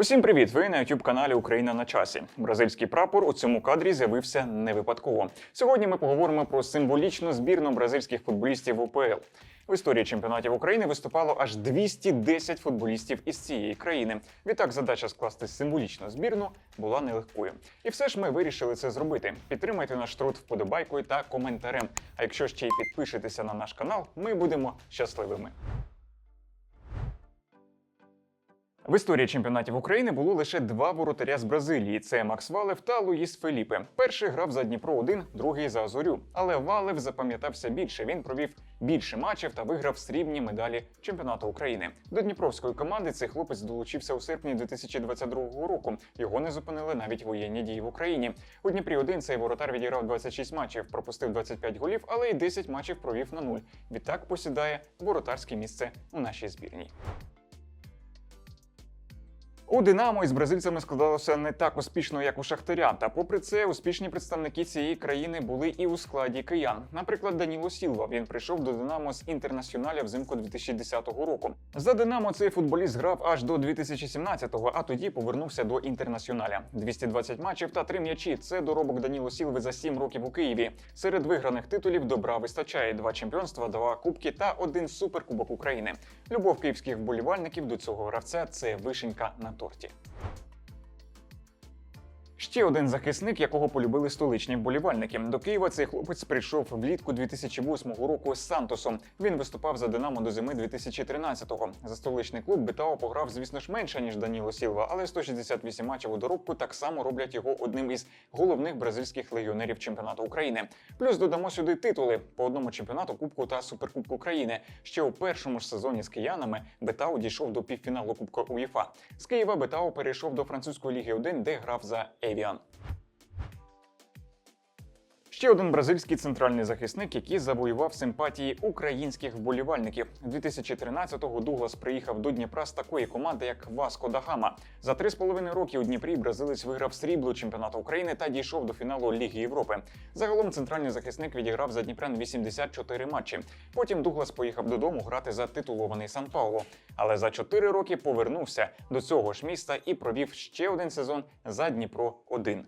Усім привіт! Ви на youtube каналі Україна на часі. Бразильський прапор у цьому кадрі з'явився не випадково. Сьогодні ми поговоримо про символічну збірну бразильських футболістів в УПЛ. В історії чемпіонатів України виступало аж 210 футболістів із цієї країни. Відтак, задача скласти символічну збірну була нелегкою. І все ж ми вирішили це зробити. Підтримайте наш труд вподобайкою та коментарем. А якщо ще й підпишетеся на наш канал, ми будемо щасливими. В історії чемпіонатів України було лише два воротаря з Бразилії: це Макс Валев та Луїс Феліпе. Перший грав за Дніпро 1 другий за Азорю. Але Валев запам'ятався більше. Він провів більше матчів та виграв срібні медалі чемпіонату України. До Дніпровської команди цей хлопець долучився у серпні 2022 року. Його не зупинили навіть воєнні дії в Україні. У Дніпрі 1 цей воротар відіграв 26 матчів, пропустив 25 голів, але й 10 матчів провів на нуль. Відтак посідає воротарське місце у нашій збірній. У Динамо із бразильцями складалося не так успішно, як у Шахтаря. Та попри це, успішні представники цієї країни були і у складі киян. Наприклад, Даніло Сілва. Він прийшов до Динамо з інтернаціоналя взимку 2010 року. За Динамо цей футболіст грав аж до 2017-го, а тоді повернувся до інтернаціоналя. 220 матчів та 3 м'ячі. Це доробок Даніло Сілви за 7 років у Києві. Серед виграних титулів добра вистачає: два чемпіонства, два кубки та один суперкубок України. Любов київських вболівальників до цього гравця це вишенька на торті. Ще один захисник, якого полюбили столичні вболівальники. До Києва цей хлопець прийшов влітку 2008 року з Сантосом. Він виступав за Динамо до зими 2013-го. За столичний клуб Бетао пограв, звісно ж, менше ніж Даніло Сілва, але 168 матчів у доробку так само роблять його одним із головних бразильських легіонерів чемпіонату України. Плюс додамо сюди титули по одному чемпіонату, кубку та суперкубку України. Ще у першому ж сезоні з киянами Бетао дійшов до півфіналу Кубка УЄФА. З Києва Бетао перейшов до французької ліги 1, де грав за Avion. Ще один бразильський центральний захисник, який завоював симпатії українських вболівальників. 2013-го Дуглас приїхав до Дніпра з такої команди, як Васко да Гама. За три з половиною роки у Дніпрі бразилець виграв срібло чемпіонату України та дійшов до фіналу Ліги Європи. Загалом центральний захисник відіграв за Дніпрян 84 матчі. Потім Дуглас поїхав додому грати за титулований Сан Пауло. Але за 4 роки повернувся до цього ж міста і провів ще один сезон за Дніпро 1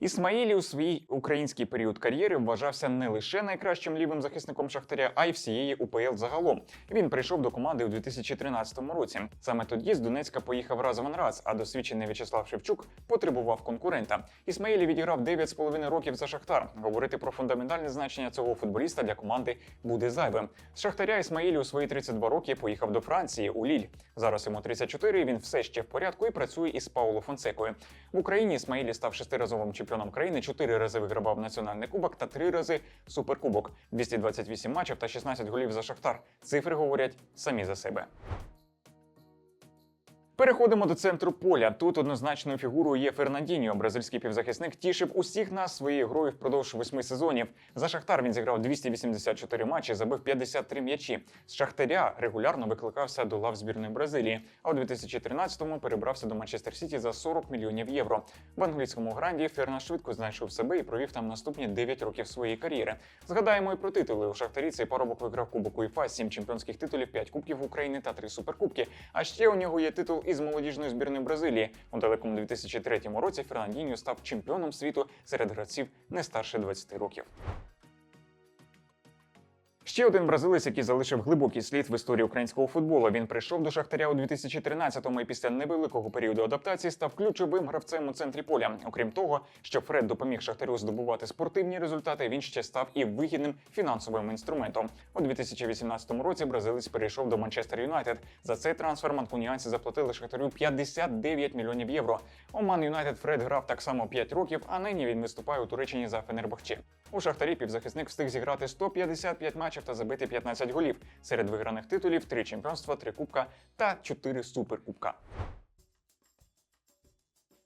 Ісмаїлі у своїй український період кар'єри вважався не лише найкращим лівим захисником Шахтаря, а й всієї УПЛ загалом. Він прийшов до команди у 2013 році. Саме тоді з Донецька поїхав Разован Раз, а досвідчений В'ячеслав Шевчук потребував конкурента. Ісмаїлі відіграв 9,5 років за Шахтар. Говорити про фундаментальне значення цього футболіста для команди буде зайвим. З Шахтаря Ісмаїлі у свої 32 роки поїхав до Франції у Ліль. Зараз йому 34, Він все ще в порядку і працює із Пауло Фонсекою. В Україні Ісмаїлі став шестиразовим чемпіоном країни, чотири рази вигравав національний кубок та три рази суперкубок. 228 матчів та 16 голів за Шахтар. Цифри говорять самі за себе. Переходимо до центру поля. Тут однозначною фігурою є Фернандіньо. Бразильський півзахисник тішив усіх нас своєю грою впродовж восьми сезонів. За Шахтар він зіграв 284 матчі, забив 53 м'ячі. З Шахтаря регулярно викликався до лав збірної Бразилії. А у 2013-му перебрався до Манчестер Сіті за 40 мільйонів євро. В англійському гранді Ферна швидко знайшов себе і провів там наступні 9 років своєї кар'єри. Згадаємо і про титули. У Шахтарі цей парубок виграв Кубок УЄФА, 7 чемпіонських титулів, 5 кубків України та 3 суперкубки. А ще у нього є титул із молодіжної збірної Бразилії. У далекому 2003 році Фернандіньо став чемпіоном світу серед гравців не старше 20 років. Ще один бразилець, який залишив глибокий слід в історії українського футболу. Він прийшов до Шахтаря у 2013-му і після невеликого періоду адаптації став ключовим гравцем у центрі поля. Окрім того, що Фред допоміг Шахтарю здобувати спортивні результати, він ще став і вигідним фінансовим інструментом. У 2018 році бразилець перейшов до Манчестер Юнайтед. За цей трансфер манкуніанці заплатили Шахтарю 59 мільйонів євро. У Ман Юнайтед Фред грав так само 5 років, а нині він виступає у Туреччині за Фенербахче. У Шахтарі півзахисник встиг зіграти 155 матчів та забити 15 голів. Серед виграних титулів 3 чемпіонства, 3 кубка та 4 суперкубка.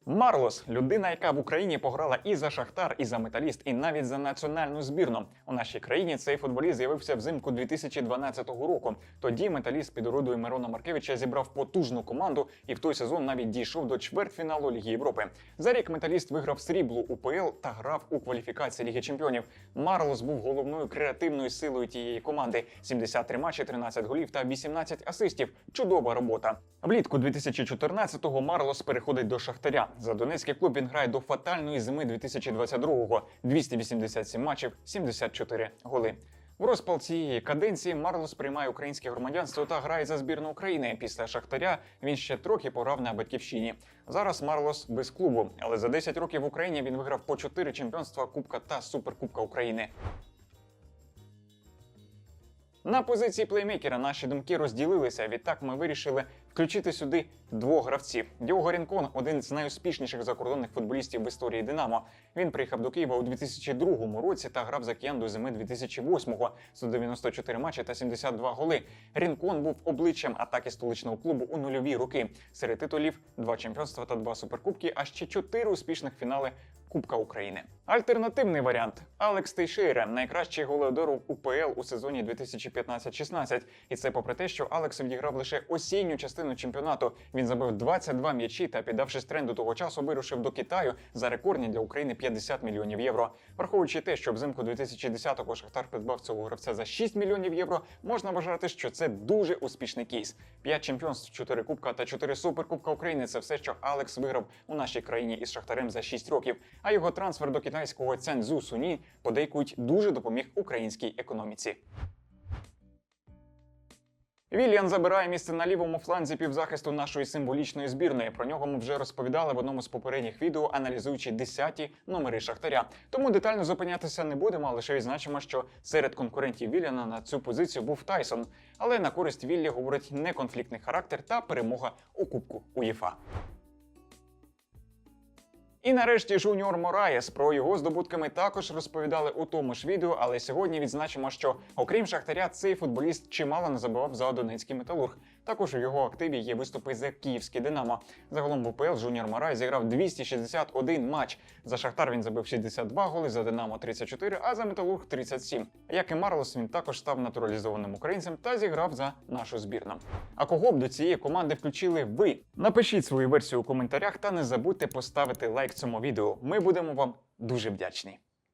Марлос людина, яка в Україні пограла і за Шахтар, і за металіст, і навіть за національну збірну. У нашій країні цей футболіст з'явився взимку 2012 року. Тоді металіст під орудою Мирона Маркевича зібрав потужну команду і в той сезон навіть дійшов до чвертьфіналу Ліги Європи. За рік металіст виграв сріблу УПЛ та грав у кваліфікації Ліги Чемпіонів. Марлос був головною креативною силою тієї команди: 73 матчі, 13 голів та 18 асистів. Чудова робота. Влітку 2014-го Марлос переходить до Шахтаря. За донецький клуб він грає до фатальної зими 2022-го. 287 матчів, 74 голи. В розпал цієї каденції Марлос приймає українське громадянство та грає за збірну України. Після Шахтаря він ще трохи пограв на батьківщині. Зараз Марлос без клубу, але за 10 років в Україні він виграв по 4 чемпіонства Кубка та Суперкубка України. На позиції плеймейкера наші думки розділилися. Відтак ми вирішили включити сюди двох гравців. Діого Рінкон один з найуспішніших закордонних футболістів в історії Динамо. Він приїхав до Києва у 2002 році та грав за Кіан до зими 2008-го. 194 матчі та 72 голи. Рінкон був обличчям атаки столичного клубу у нульові роки. Серед титулів два чемпіонства та два суперкубки, а ще чотири успішних фінали Кубка України. Альтернативний варіант Алекс Тейшейра, найкращий голеодор УПЛ у сезоні 2015-16. І це попри те, що Алекс відіграв лише осінню частину чемпіонату. Він забив 22 м'ячі та, піддавшись тренду того часу, вирушив до Китаю за рекордні для України 50 мільйонів євро. Враховуючи те, що взимку 2010-го Шахтар придбав цього гравця за 6 мільйонів євро, можна вважати, що це дуже успішний кейс. 5 чемпіонств, 4 кубка та 4 суперкубка України це все, що Алекс виграв у нашій країні із Шахтарем за 6 років. А його трансфер до китайського Цяньцзу Суні подейкують дуже допоміг українській економіці. Вільян забирає місце на лівому фланзі півзахисту нашої символічної збірної. Про нього ми вже розповідали в одному з попередніх відео, аналізуючи десяті номери Шахтаря. Тому детально зупинятися не будемо, а лише відзначимо, що серед конкурентів Вільяна на цю позицію був Тайсон. Але на користь Віллі говорить неконфліктний характер та перемога у Кубку УЄФА. І нарешті Жуніор Мораєс про його здобутки ми також розповідали у тому ж відео, але сьогодні відзначимо, що окрім Шахтаря, цей футболіст чимало не забував за Донецький металург. Також у його активі є виступи за київське Динамо. Загалом в УПЛ Жуніор Мораєс зіграв 261 матч. За Шахтар він забив 62 голи, за Динамо 34, а за Металург 37. Як і Марлос, він також став натуралізованим українцем та зіграв за нашу збірну. А кого б до цієї команди включили ви? Напишіть свою версію у коментарях та не забудьте поставити цьому відео. Ми будемо вам дуже вдячні.